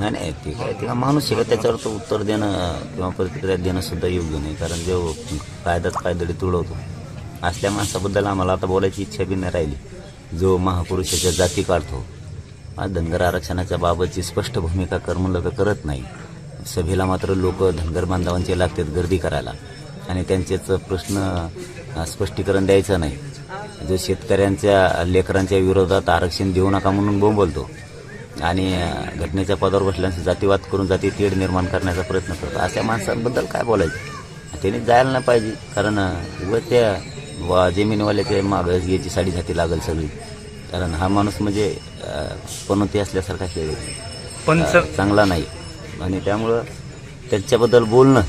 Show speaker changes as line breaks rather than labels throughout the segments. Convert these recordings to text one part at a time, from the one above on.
नाही नाही ते काय ते माणूस आहे का? त्याच्यावर तो उत्तर देणं किंवा प्रतिक्रिया देणं सुद्धा योग्य नाही कारण जो कायदाच कायदडी तुडवतो असल्या माणसाबद्दल आम्हाला आता बोलायची इच्छा बी नाही राहिली. जो महापुरुषाच्या जाती काढतो आज धनगर आरक्षणाच्या बाबतची स्पष्ट भूमिका कर म्हणलं करत नाही. सभेला मात्र लोक धनगर बांधवांचे लागतात गर्दी करायला. आणि त्यांचेच प्रश्न स्पष्टीकरण द्यायचं नाही. जो शेतकऱ्यांच्या लेकरांच्या विरोधात आरक्षण देऊ नका म्हणून बोंबलतो आणि घटनेच्या पदावर बसल्यानंतर जातीवाद करून जाती तेढ निर्माण करण्याचा प्रयत्न करतो. अशा माणसांबद्दल काय बोलायचं? त्यांनी जायला नाही पाहिजे कारण व त्या वा जमिनीवाल्याच्या मागं याची साडी जाती लागेल सगळी. कारण हा माणूस म्हणजे पनोती असल्यासारखा खेळ अ, चांगला नाही. आणि त्यामुळं त्याच्याबद्दल बोलणं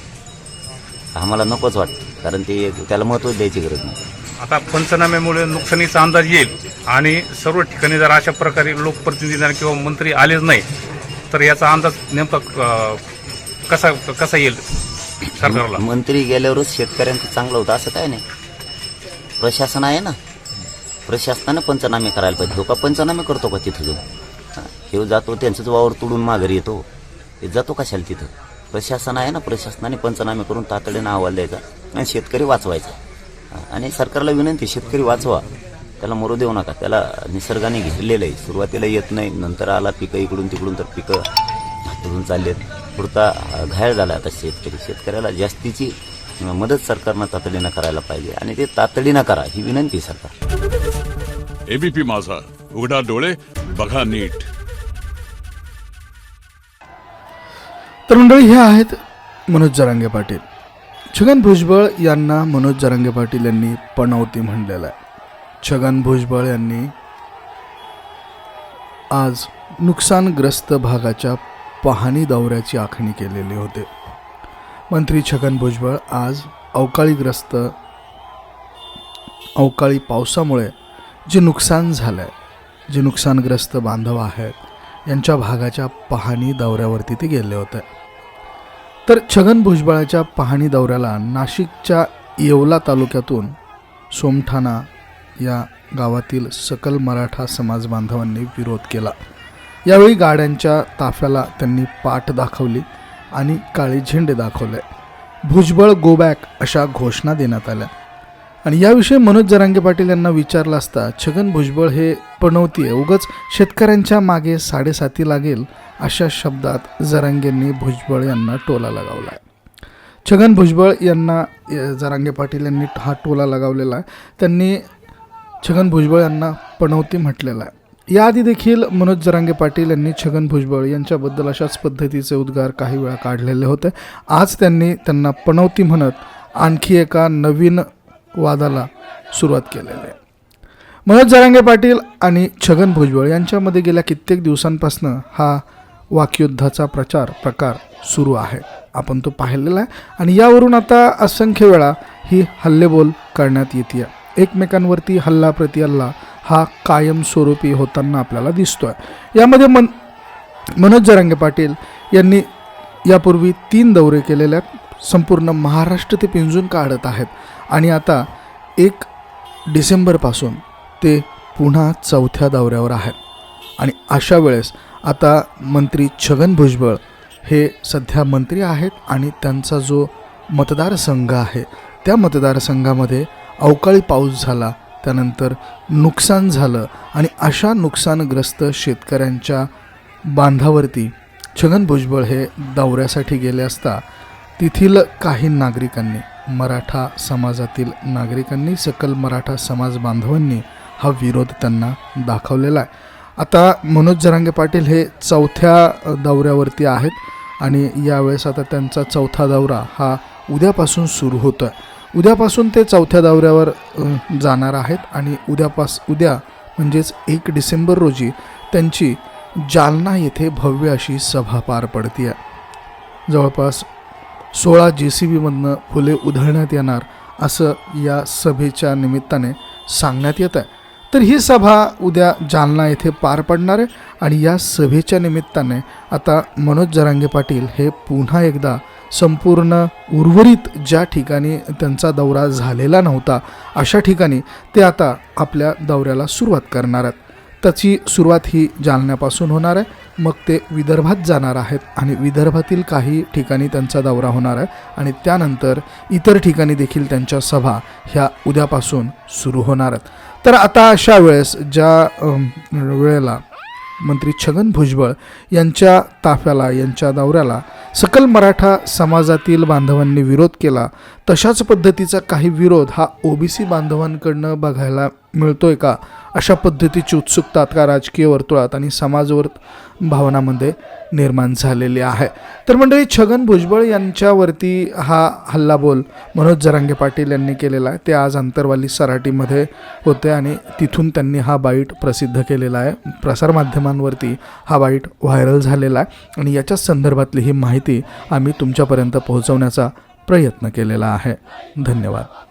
आम्हाला नकोच वाटतं. कारण ते त्याला महत्त्व द्यायची गरज नाही.
आता पंचनाम्यामुळे नुकसानीचा अंदाज येईल आणि सर्व ठिकाणी जर अशा प्रकारे लोकप्रतिनिधींना किंवा मंत्री आलेच नाही तर याचा अंदाज नेमका कसा कसा येईल सरकारला?
मंत्री गेल्यावरच शेतकऱ्यांचं चांगलं होतं असं काय नाही. प्रशासन आहे ना. प्रशासनानं पंचनामे करायला पाहिजे. हो का पंचनामे करतो का तिथं जाऊन? हे जातो त्यांचंच वावर तुडून माघारी येतो. हे जातो कशाला तिथं? प्रशासन आहे ना. प्रशासनाने पंचनामे करून तातडीनं अहवाल द्यायचा आणि शेतकरी वाचवायचा. आणि सरकारला विनंती शेतकरी वाचवा. त्याला मरू देऊ नका. त्याला निसर्गाने घेतलेलं आहे. सुरुवातीला येत नाही नंतर आला पिकं इकडून तिकडून तर पिकं हातून चाललेत. पुरता घायल झाला आता शेतकरी. शेतकऱ्याला जास्तीची मदत सरकारनं तातडीनं करायला पाहिजे. आणि ते तातडीनं करा ही विनंती सरकार.
एबीपी माझा. उघडा डोळे बघा नीट.
तर मंडळी हे आहेत मनोज जरांगे पाटील. छगन भुजबळ यांना मनोज जरांगे पाटील यांनी पणवती म्हणलेलं आहे. छगन भुजबळ यांनी आज नुकसानग्रस्त भागाच्या पाहणी दौऱ्याची आखणी केलेली होते. मंत्री छगन भुजबळ आज अवकाळीग्रस्त अवकाळी पावसामुळे जे नुकसान झालं आहे जे नुकसानग्रस्त बांधव आहेत यांच्या भागाच्या पाहणी दौऱ्यावरती ते गेले होते. तर छगन भुजबळाच्या पाहणी दौऱ्याला नाशिकच्या येवला तालुक्यातून सोमठाणा या गावातील सकल मराठा समाज बांधवांनी विरोध केला. यावेळी गाड्यांच्या ताफ्याला त्यांनी पाठ दाखवली आणि काळे झेंडे दाखवले. भुजबळ गो बॅक अशा घोषणा देण्यात आल्या. आणि याविषयी मनोज जरांगे पाटील यांना विचारलं असता छगन भुजबळ हे पणवती आहे उगच शेतकऱ्यांच्या मागे साडेसाती लागेल अशा शब्दात जरांगेंनी भुजबळ यांना टोला लगावला आहे छगन भुजबळ यांना जरांगे पाटील यांनी हा टोला लगावलेला आहे. त्यांनी छगन भुजबळ यांना पणवती म्हटलेला आहे. याआधी देखील मनोज जरांगे पाटील यांनी छगन भुजबळ यांच्याबद्दल अशाच पद्धतीचे उद्गार काही वेळा काढलेले होते. आज त्यांनी त्यांना पणवती म्हणत आणखी एका नवीन वादाला सुरुवात केलेली आहे. मनोज जरांगे पाटील आणि छगन भुजबळ यांच्यामध्ये गेल्या कित्येक दिवसांपासून हा वाकयुद्धाचा प्रचार प्रकार सुरू आहे. आपण तो पाहिलेला आहे. आणि यावरून आता असंख्य वेळा ही हल्लेबोल करण्यात येते एकमेकांवरती हल्ला प्रति हल्ला हा कायमस्वरूपी होताना आपल्याला दिसतोय. यामध्ये मन मनोज जरांगे पाटील यांनी यापूर्वी तीन दौरे केलेले आहेत संपूर्ण महाराष्ट्र ते पिंजून काढत आहेत. आणि आता एक डिसेंबरपासून ते पुन्हा चौथ्या दौऱ्यावर आहेत. आणि अशा वेळेस आता मंत्री छगन भुजबळ हे सध्या मंत्री आहेत आणि त्यांचा जो मतदारसंघ आहे त्या मतदारसंघामध्ये अवकाळी पाऊस झाला त्यानंतर नुकसान झालं आणि अशा नुकसानग्रस्त शेतकऱ्यांच्या बांधावरती छगन भुजबळ हे दौऱ्यासाठी गेले असता तेथील काही नागरिकांनी मराठा समाजातील नागरिकांनी सकल मराठा समाज बांधवांनी हा विरोध त्यांना दाखवलेला आहे. आता मनोज जरांगे पाटील हे चौथ्या दौऱ्यावरती आहेत आणि यावेळेस आता त्यांचा चौथा दौरा हा उद्यापासून सुरू होतो आहे उद्यापासून ते चौथ्या दौऱ्यावर जाणार आहेत आणि उद्यापास उद्या म्हणजेच एक डिसेंबर रोजी त्यांची जालना येथे भव्य अशी सभा पार पडते आहे जवळपास सोळा जे सी बीमधनं फुले उधळण्यात येणार असं या सभेच्या निमित्ताने सांगण्यात येत आहे तर ही सभा उद्या जालना येथे पार पडणार आहे आणि या सभेच्या निमित्ताने आता मनोज जरांगे पाटील हे पुन्हा एकदा संपूर्ण उर्वरित ज्या ठिकाणी त्यांचा दौरा झालेला नव्हता अशा ठिकाणी ते आता आपल्या दौऱ्याला सुरुवात करणार आहेत. त्याची सुरुवात ही जालन्यापासून होणार आहे. मग ते विदर्भात जाणार आहेत आणि विदर्भातील काही ठिकाणी त्यांचा दौरा होणार आहे आणि त्यानंतर इतर ठिकाणी देखील त्यांच्या सभा ह्या उद्यापासून सुरू होणार आहेत. तर आता अशा वेळेस ज्या वेळेला मंत्री छगन भुजबळ यांच्या ताफ्याला यांच्या दौऱ्याला सकल मराठा समाजातील बांधवांनी विरोध केला तशाच पद्धतीचा काही विरोध हा ओबीसी बांधवांकडनं बघायला मिळतोय का? अशा पद्धतीची उत्सुकता आता राजकीय वर्तुळात आणि समाजवर भावनामध्ये निर्माण झालेली आहे. तर मंडळी छगन भुजबळ यांच्यावरती हा हल्लाबोल मनोज जरांगे पाटील यांनी केलेला आहे. ते आज अंतरवाली सराटीमध्ये होते आणि तिथून त्यांनी हा बाईट प्रसिद्ध केलेला आहे. प्रसारमाध्यमांवरती हा बाईट व्हायरल झालेला आहे. आणि याच्याच संदर्भातली ही माहिती आम्ही तुमच्यापर्यंत पोहोचवण्याचा प्रयत्न केलेला आहे. धन्यवाद.